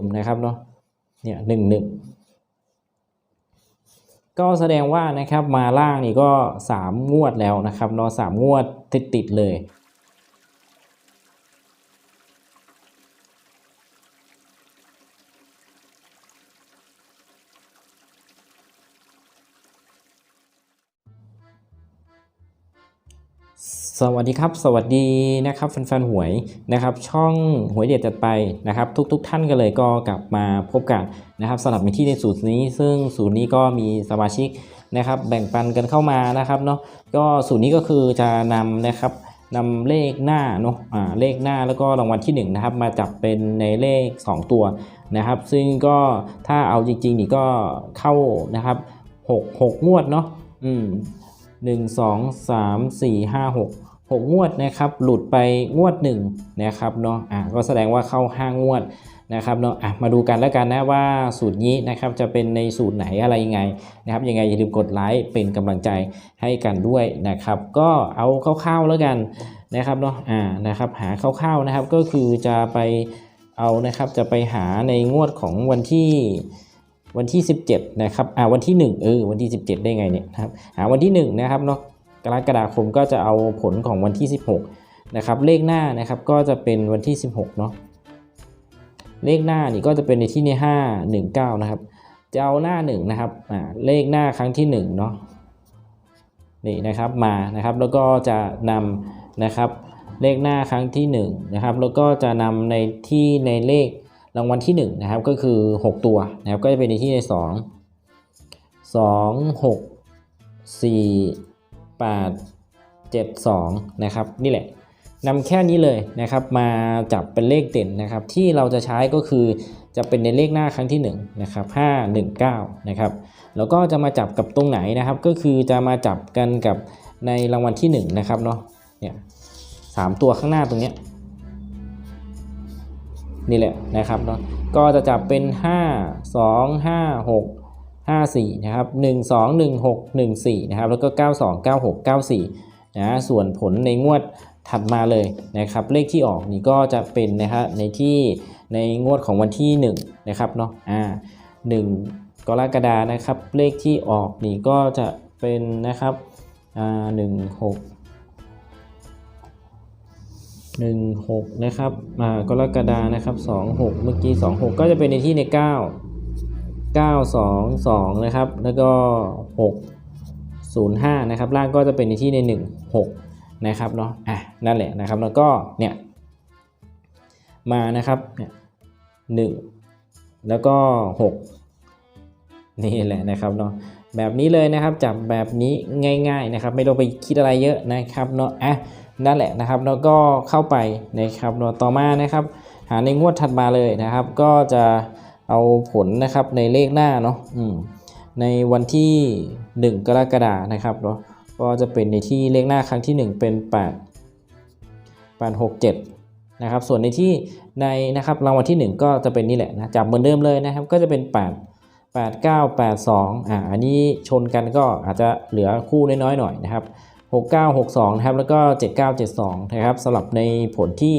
มนะครับเนาะเนี่ยหนึ่งหนึ่งก็แสดงว่านะครับมาล่างนี่ก็สามงวดแล้วนะครับเนาะสามงวดติดติดเลย สวัสดีครับ สวัสดีนะครับแฟนๆหวยนะครับ ช่องหวยเด็ดจัดไปนะครับ ทุกๆทท่านกันเลยก็กลับมาพบกันนะครับสำหรับในที่ในสูตรนี้ ซึ่งสูตรนี้ก็มีสมาชิกนะครับ แบ่งปันกันเข้ามานะครับเนาะก็สูตรนี้ก็คือจะนำนะครับนำเลขหน้าเนาะอ่าเลขหน้าแล้วก็รางวัลที่1นะครับมาจับเป็นในเลข 2 ตัวนะครับ ซึ่งก็ถ้าเอาจริงๆนี่ก็เข้านะครับ6 6งวดเนาะอืมหนึ่งสองสามสี่ห้าหก หกงวดนะครับหลุดไปงวดหนึ่งนะครับเนาะอะก็แสดงว่าเข้าห้างวดนะครับเนาะอะมาดูกันแล้วกันนะว่าสูตรนี้นะครับจะเป็นในสูตรไหนอะไรยังไงนะครับยังไงอย่าลืมกดไลค์เป็นกำลังใจให้กันด้วยนะครับ ก็เอาคร่าวๆแล้วกันนะครับเนาะอ่านะครับหาคร่าวๆนะครับก็คือจะไปเอานะครับจะไปหาในงวดของวันที่วันที่ 17นะครับอ่าวันที่1เออวันที่ 17 ได้ไงเนี่ยนะครับหาวันที่1นะครับเนาะ กรกฎาคมก็จะเอาผลของวันที่ 16นะครับเลขหน้านะครับก็จะเป็นวันที่ 16เนาะเลขหน้านี่ก็จะเป็นในที่ใน5 1 9นะครับจะเอาหน้า1นะครับอ่าเลขหน้าครั้งที่1เนาะนี่นะครับมานะครับแล้วก็จะนำนะครับเลขหน้าครั้งที่1นะครับแล้วก็จะนำในที่ในเลขรางวัลที่1นะครับก็คือ 6 ตัวนะครับก็จะเป็นในที่ใน 2 2 6 4 8 7 2นะครับนี่แหละนำแค่นี้เลยนะครับมาจับเป็นเลขเด่นนะครับ ที่เราจะใช้ก็คือจะเป็นในเลขหน้าครั้งที่1นะครับ5 1 9นะครับแล้วก็จะมาจับกับตรงไหนนะครับ ก็คือจะมาจับกันกับในรางวัลที่1นะครับเนาะเนี่ยสามตัวข้างหน้าตรงเนี้ยนี่แหละนะครับเนาะก็จะจับเป็น 5 2 5 6 5 4นะครับ1 2 1 6 1 4นะครับแล้วก็ 9 2 9 6 9 4นะส่วนผลในงวดถัดมาเลยนะครับเลขที่ออกนี่ก็จะเป็นนะฮะในที่ในงวดของวันที่1นะครับเนาะอ่า1กรกฎานะครับ เลขที่ออกนี่ก็จะเป็นนะครับอ่า1 6หนึ่งหกนะครับอ่ากรกฎานะครับสองหกเมื่อกี้สองหกก็จะเป็นในที่ในเก้า เก้าสองสองนะครับ แล้วก็หกศูนย์ห้านะครับ ล่างก็จะเป็นในที่ในหนึ่งหกนะครับเนาะ อะ นั่นแหละนะครับ แล้วก็ เนี่ย มานะครับ เนี่ยหนึ่งแล้วก็หกนี่แหละนะครับเนาะ แบบนี้เลยนะครับ จับแบบนี้ง่าย ๆนะครับ ไม่ต้องไปคิดอะไรเยอะนะครับเนาะ อะ นั่นแหละนะครับแล้วก็เข้าไปนะครับเนาะ ต่อมานะครับ หาในงวดถัดมาเลยนะครับ ก็จะ เอาผลนะครับในเลขหน้าเนาะในวันที่ 1 กรกฎานะครับเนาะก็จะเป็นในที่เลขหน้าครั้งที่ 1 เป็น 8 8 6 7นะครับส่วนในที่ในนะครับรางวัลที่ 1 ก็จะเป็นนี่แหละนะจับเหมือนเดิมเลยนะครับ ก็จะเป็น 8 8 9 8 2อ่าอันนี้ชนกันก็อาจจะเหลือคู่น้อยๆหน่อยนะครับ6962นะครับแล้วก็ 7972นะครับสำหรับในผลที่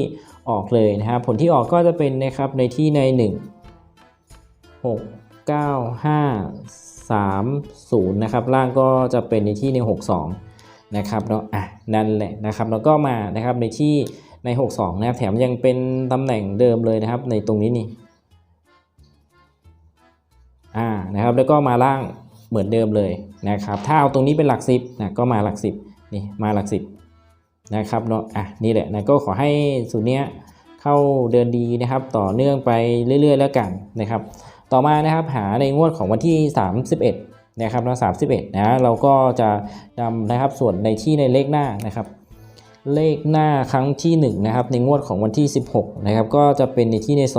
ออกเลยนะครับผลที่ออกก็จะเป็นนะครับในที่ใน 1 6 9 5 3 0นะครับล่างก็จะเป็นในที่ใน 62 นะครับเนาะอะนั่นแหละนะครับแล้วก็มานะครับในที่ใน 62 นะครับแถมยังเป็นตำแหน่งเดิมเลยนะครับในตรงนี้นี่อ่านะครับแล้วก็มาล่างเหมือนเดิมเลยนะครับถ้าเอาตรงนี้เป็นหลัก 10นะก็มาหลัก 10นี่มาหลักสิบนะครับเนาะอะนี่แหละนะก็ขอให้สูตรเนี้ยเข้าเดินดีนะครับ ต่อเนื่องไปเรื่อย ๆ แล้วกันนะครับ ต่อมานะครับหาในงวดของวันที่ 31นะครับนะ31นะเราก็จะนำนะครับส่วนในที่ในเลขหน้านะครับ เลขหน้าครั้งที่1นะครับในงวดของวันที่ 16นะครับก็จะเป็นในที่ใน 2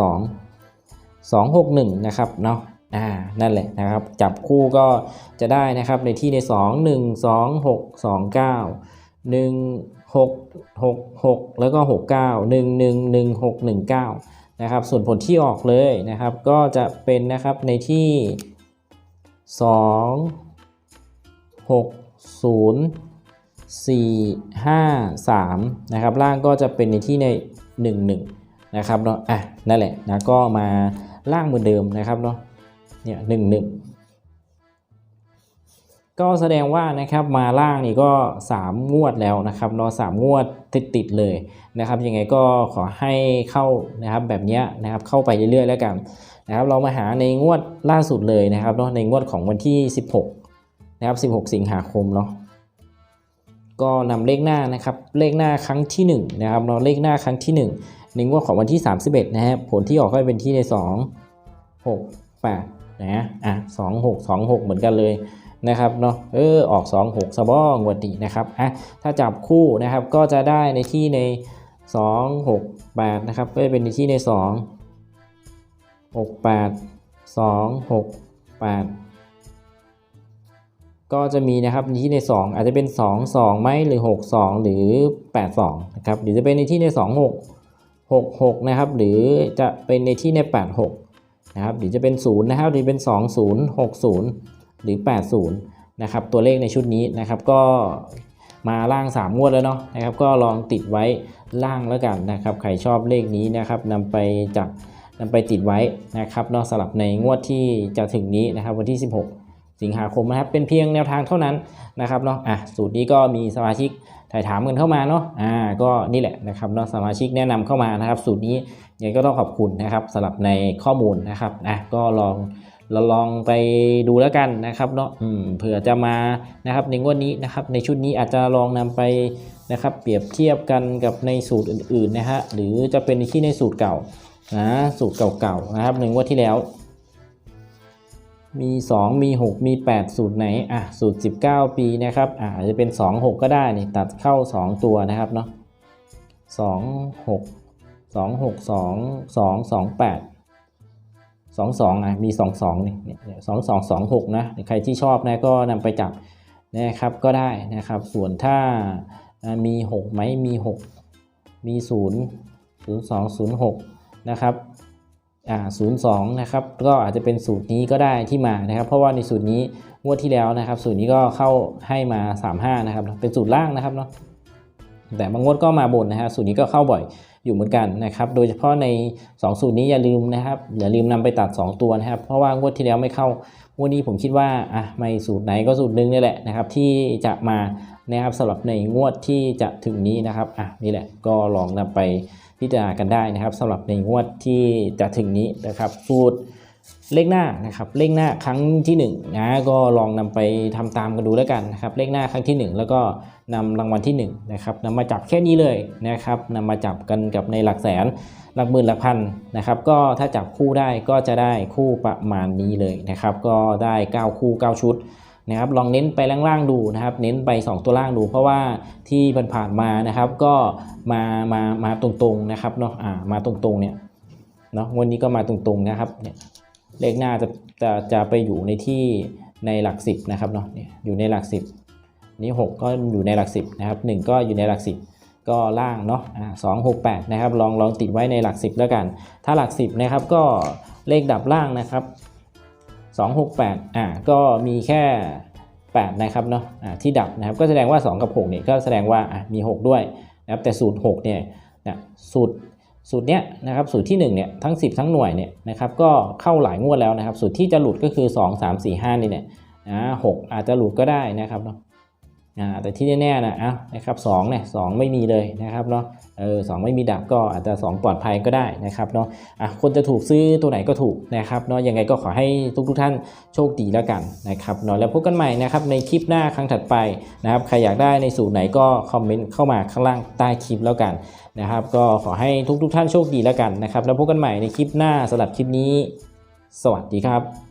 261นะครับเนาะอ่านั่นแหละนะครับจับคู่ก็จะได้นะครับในที่ใน 2 1 2 6 2 9 1 6 6 6 แล้วก็ 6 9 1 1 1 6 1 9 นะครับ ส่วนผลที่ออกเลยนะครับ ก็จะเป็นนะครับในที่ 2 6 0 4 5 3นะครับล่างก็จะเป็นในที่ใน 1 1นะครับเนาะอะนั่นแหละนะก็มาล่างเหมือนเดิมนะครับเนาะเนี่ยหนึ่งหนึ่ง ก็แสดงว่านะครับมาล่างนี่ก็ 3 งวดแล้วนะครับเนาะสามงวดติดๆเลยนะครับยังไงก็ขอให้เข้านะครับแบบนี้นะครับเข้าไปเรื่อยๆแล้วกันนะครับเรามาหาในงวดล่าสุดเลยนะครับเนาะในงวดของวันที่ 16นะครับ16 สิงหาคมเนาะก็นำเลขหน้านะครับเลขหน้าครั้งที่1นะครับเนาะเลขหน้าครั้งที่1ในงวดของวันที่ 31นะครับผลที่ออกก็เป็นที่ใน 2 6 8นะอะ2 6 2 6 เหมือนกันเลย นะครับเนาะเออออก 2 6สบองวดดีนะครับอะถ้าจับคู่นะครับก็จะได้ในที่ใน 2 6 8นะครับก็จะเป็นในที่ใน 2 6 8 2 6 8 ก็จะมีนะครับในที่ใน 2 อาจจะเป็น 2 2ไหมหรือ 6 2 หรือ 8 2นะครับหรือจะเป็นในที่ใน 2 6 6 6นะครับหรือจะเป็นในที่ใน 8 6นะครับหรือจะเป็น 0 นะครับหรือเป็น 2 0 6 0 หรือ 8 0 นะครับ ตัวเลขในชุดนี้นะครับ ก็มาล่าง 3 งวดแล้วเนาะนะครับ ก็ลองติดไว้ล่างแล้วกันนะครับ ใครชอบเลขนี้นะครับนำไปจับนำไปติดไว้นะครับเนาะสำหรับในงวดที่จะถึงนี้นะครับ วันที่ 16 สิงหาคมนะครับ เป็นเพียงแนวทางเท่านั้นนะครับเนาะอะสูตรนี้ก็มีสมาชิกถ่ายถามกันเข้ามาเนาะ อ่า ก็นี่แหละนะครับเนาะสมาชิกแนะนำเข้ามานะครับ สูตรนี้ยังก็ต้องขอบคุณนะครับสำหรับในข้อมูลนะครับ อะ ก็ลอง เราลองไปดูแล้วกันนะครับเนาะอืมเผื่อจะมานะครับในงวดนี้นะครับ ในชุดนี้อาจจะลองนำไปนะครับเปรียบเทียบกันกับในสูตรอื่นๆนะฮะหรือจะเป็นที่ในสูตรเก่านะสูตรเก่าๆนะครับในงวดที่แล้ว มี 2 มี 6 มี 8 สูตรไหนอะสูตร 19 ปีนะครับอะอาจจะเป็น 2 6 ก็ได้นี่ตัดเข้า 2 ตัวนะครับเนาะ2 6 2 6 2 2 2 8 2 2อะมี2 2นี่เนี่ย2 2 2 6นะใครที่ชอบนะก็นำไปจับนะครับก็ได้นะครับ ส่วนถ้ามี6ไหมมี6มี0 0 2 0 6นย์สองศูนย์หกนะครับอ่า02นะครับก็อาจจะเป็นสูตรนี้ก็ได้ที่มานะครับ เพราะว่าในสูตรนี้งวดที่แล้วนะครับ สูตรนี้ก็เข้าให้มา 35 นะครับ เป็นสูตรล่างนะครับเนาะแต่บางงวดก็มาบนนะฮะสูตรนี้ก็เข้าบ่อย อยู่เหมือนกันนะครับ โดยเฉพาะใน 2 สูตรนี้อย่าลืมนะครับอย่าลืมนำไปตัด 2 ตัวนะครับ เพราะว่างวดที่แล้วไม่เข้างวดนี้ผมคิดว่าอะไม่สูตรไหนก็สูตรหนึงนี่แหละนะครับ ที่จะมานะครับสำหรับในงวดที่จะถึงนี้นะครับอะนี่แหละก็ลองนำไปพิจารณากันได้นะครับสำหรับในงวดที่จะถึงนี้นะครับสูตร เลขหน้านะครับเลขหน้าครั้งที่1นะก็ลองนำไปทำตามกันดูแล้วกันนะครับเลขหน้าครั้งที่ 1 แล้วก็นำรางวัลที่1นะครับนำมาจับแค่นี้เลยนะครับนำมาจับกันกับในหลักแสนหลักหมื่นหลักพันนะครับก็ถ้าจับคู่ได้ก็จะได้คู่ประมาณนี้เลยนะครับก็ได้ 9 คู่ 9 ชุดนะครับลองเน้นไปล่างๆดูนะครับ เน้นไป 2 ตัวล่างดู เพราะว่าที่ผ่านๆมานะครับก็มามามาตรงๆนะครับเนาะอ่ามาตรงๆเนี่ยเนาะวันนี้ก็มาตรงๆนะครับเนี่ย เลขหน้าจะจะจะไปอยู่ในที่ในหลักสิบนะครับเนาะอยู่ในหลักสิบนี่6ก็อยู่ในหลักสิบนะครับ1ก็อยู่ในหลักสิบก็ล่างเนาะสองหกแปดนะครับลองลองติดไว้ในหลักสิบแล้วกัน ถ้าหลักสิบนะครับก็เลขดับล่างนะครับ268อ่าก็มีแค่8นะครับเนาะอ่าที่ดับนะครับก็แสดงว่า 2 กับ6เนี่ยก็แสดงว่าอะมี 6 ด้วยนะครับแต่สูตร6เนี่ยนะสูตร สูตรเนี้ยนะครับสูตรที่1เนี่ยทั้ง 10 ทั้งหน่วยเนี่ยนะครับก็เข้าหลายงวดแล้วนะครับ สูตรที่จะหลุดก็คือ 2 3 4 5นี่เนี่ยนะหกอาจจะหลุดก็ได้นะครับเนาะ แต่ที่แน่ๆนะอะนะครับ2เนี่ยสไม่มีเลยนะครับเนาะเออสไม่มีดับก็อาจจะ2ปลอดภัยก็ได้นะครับเนาะอะคนจะถูกซื้อตัวไหนก็ถูกนะครับเนาะยังไงก็ขอให้ทุกทุกๆท่านโชคดีแล้วกันนะครับเนาะแล้วพบกันใหม่นะครับในคลิปหน้าครั้งถัดไปนะครับใครอยากได้ในสูตรไหนก็คอมเมนต์เข้ามาข้างล่างใต้คลิปแล้วกันนะครับก็ขอให้ทุกทุกๆท่านโชคดีแล้วกันนะครับแล้วพบกันใหม่ในคลิปหน้าสำหรับคลิปนี้ สวัสดีครับ